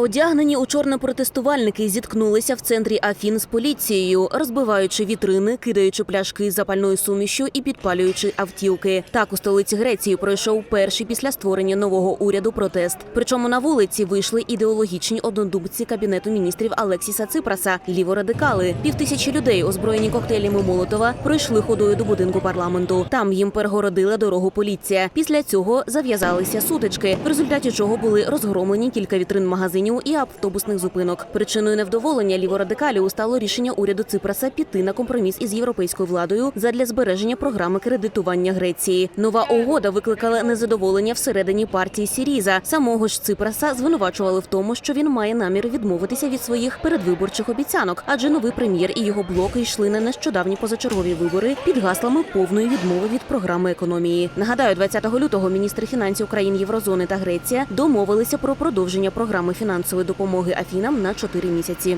Одягнені у чорне протестувальники зіткнулися в центрі Афін з поліцією, розбиваючи вітрини, кидаючи пляшки з запальною сумішю і підпалюючи автівки. Так у столиці Греції пройшов перший після створення нового уряду протест. Причому на вулиці вийшли ідеологічні однодумці кабінету міністрів Алексіса Ципраса, ліворадикали. Півтисячі людей, озброєні коктейлями Молотова, пройшли ходою до будинку парламенту. Там їм перегородила дорогу поліція. Після цього зав'язалися сутички, в результаті чого були розгромлені кілька вітрин магазинів і автобусних зупинок. Причиною невдоволення ліворадикалів стало рішення уряду Ципраса піти на компроміс із європейською владою задля збереження програми кредитування Греції. Нова угода викликала незадоволення всередині партії Сіріза. Самого ж Ципраса звинувачували в тому, що він має намір відмовитися від своїх передвиборчих обіцянок, адже новий прем'єр і його блоки йшли на нещодавні позачергові вибори під гаслами повної відмови від програми економії. Нагадаю, 20 лютого міністри фінансів країн Єврозони та Греція домовилися про продовження програми фінансової допомоги Афінам на 4 місяці.